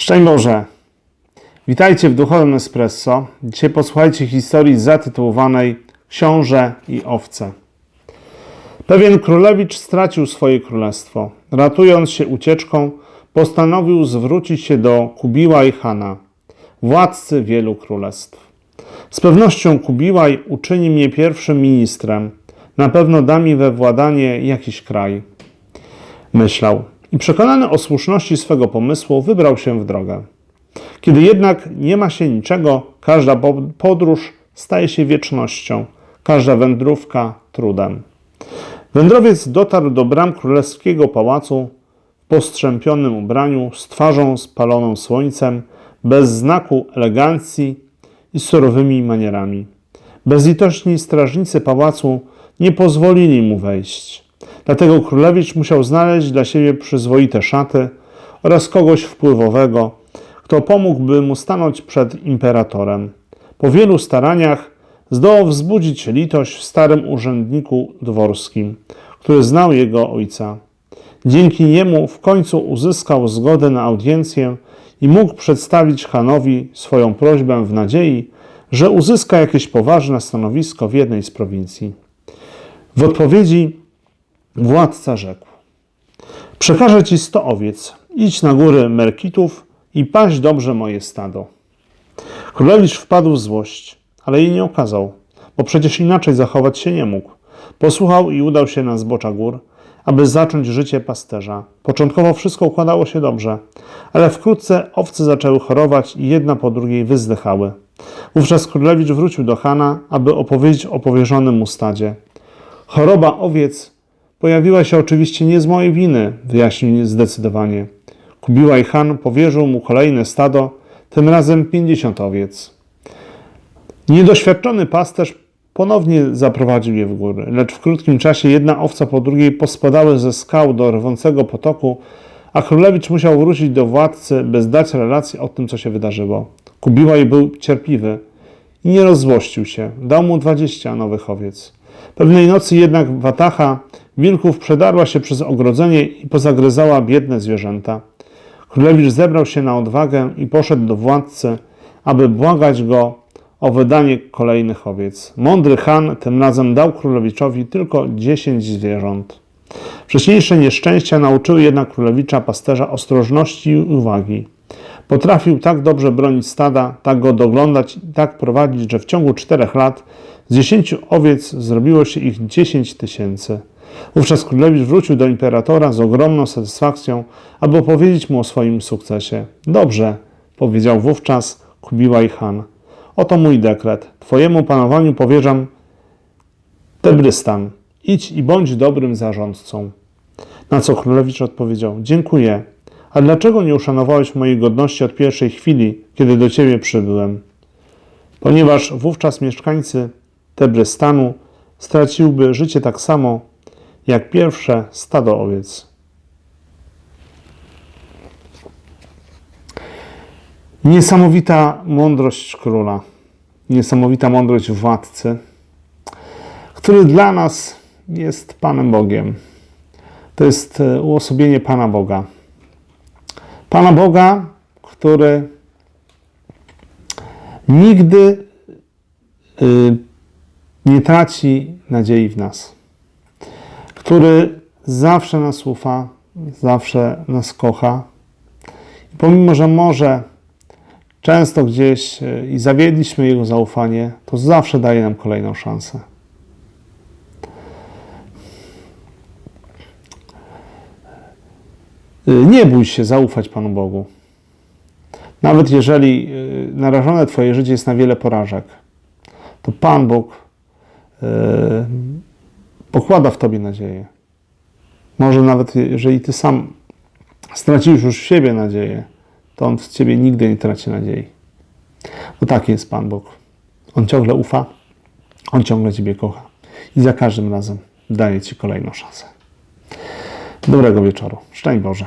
Szczęść Boże! Witajcie w Duchowym Espresso. Dzisiaj posłuchajcie historii zatytułowanej Książę i owce. Pewien królewicz stracił swoje królestwo. Ratując się ucieczką, postanowił zwrócić się do Kubiła i Hana, władcy wielu królestw. Z pewnością Kubiłaj uczyni mnie pierwszym ministrem. Na pewno da mi we władanie jakiś kraj. Myślał i przekonany o słuszności swego pomysłu wybrał się w drogę. Kiedy jednak nie ma się niczego, każda po- podróż staje się wiecznością, każda wędrówka trudem. Wędrowiec dotarł do bram królewskiego pałacu w postrzępionym ubraniu, z twarzą spaloną słońcem, bez znaku elegancji i surowymi manierami. Bezlitośni strażnicy pałacu nie pozwolili mu wejść. Dlatego królewicz musiał znaleźć dla siebie przyzwoite szaty oraz kogoś wpływowego, kto pomógłby mu stanąć przed imperatorem. Po wielu staraniach zdołał wzbudzić litość w starym urzędniku dworskim, który znał jego ojca. Dzięki niemu w końcu uzyskał zgodę na audiencję i mógł przedstawić Hanowi swoją prośbę w nadziei, że uzyska jakieś poważne stanowisko w jednej z prowincji. W odpowiedzi władca rzekł: Przekażę ci sto owiec, idź na góry Merkitów i paść dobrze moje stado. Królewicz wpadł w złość, ale jej nie okazał, bo przecież inaczej zachować się nie mógł. Posłuchał i udał się na zbocza gór, aby zacząć życie pasterza. Początkowo wszystko układało się dobrze, ale wkrótce owce zaczęły chorować i jedna po drugiej wyzdychały. Wówczas królewicz wrócił do Hana, aby opowiedzieć o powierzonym mu stadzie. Choroba owiec pojawiła się oczywiście nie z mojej winy, wyjaśnił zdecydowanie. Kubiłaj Han powierzył mu kolejne stado, tym razem 50 owiec. Niedoświadczony pasterz ponownie zaprowadził je w góry, lecz w krótkim czasie jedna owca po drugiej pospadały ze skał do rwącego potoku, a królewicz musiał wrócić do władcy, by zdać relację o tym, co się wydarzyło. Kubiłaj był cierpliwy i nie rozzłościł się. Dał mu 20 nowych owiec. Pewnej nocy jednak watacha wilków przedarła się przez ogrodzenie i pozagryzała biedne zwierzęta. Królewicz zebrał się na odwagę i poszedł do władcy, aby błagać go o wydanie kolejnych owiec. Mądry Han tym razem dał królewiczowi tylko 10 zwierząt. Wcześniejsze nieszczęścia nauczyły jednak królewicza pasterza ostrożności i uwagi. Potrafił tak dobrze bronić stada, tak go doglądać i tak prowadzić, że w ciągu czterech lat z dziesięciu owiec zrobiło się ich dziesięć tysięcy. Wówczas królewicz wrócił do imperatora z ogromną satysfakcją, aby opowiedzieć mu o swoim sukcesie. Dobrze, powiedział wówczas Kubiłaj Han. Oto mój dekret. Twojemu panowaniu powierzam Tebrystan. Idź i bądź dobrym zarządcą. Na co królewicz odpowiedział: Dziękuję. A dlaczego nie uszanowałeś mojej godności od pierwszej chwili, kiedy do ciebie przybyłem? Ponieważ wówczas mieszkańcy Tebrystanu straciłby życie tak samo, jak pierwsze stado owiec. Niesamowita mądrość króla, niesamowita mądrość władcy, który dla nas jest Panem Bogiem. To jest e, uosobienie Pana Boga. Pana Boga, który nigdy y, nie traci nadziei w nas, który zawsze nas ufa, zawsze nas kocha. I pomimo, że może często gdzieś y, i zawiedliśmy Jego zaufanie, to zawsze daje nam kolejną szansę. Y, Nie bój się zaufać Panu Bogu. Nawet jeżeli y, narażone Twoje życie jest na wiele porażek, to Pan Bóg pokłada w Tobie nadzieję. Może nawet jeżeli Ty sam stracisz już w siebie nadzieję, to On w Ciebie nigdy nie traci nadziei. Bo taki jest Pan Bóg. On ciągle ufa, On ciągle Ciebie kocha i za każdym razem daje Ci kolejną szansę. Dobrego wieczoru. Szczęść Boże.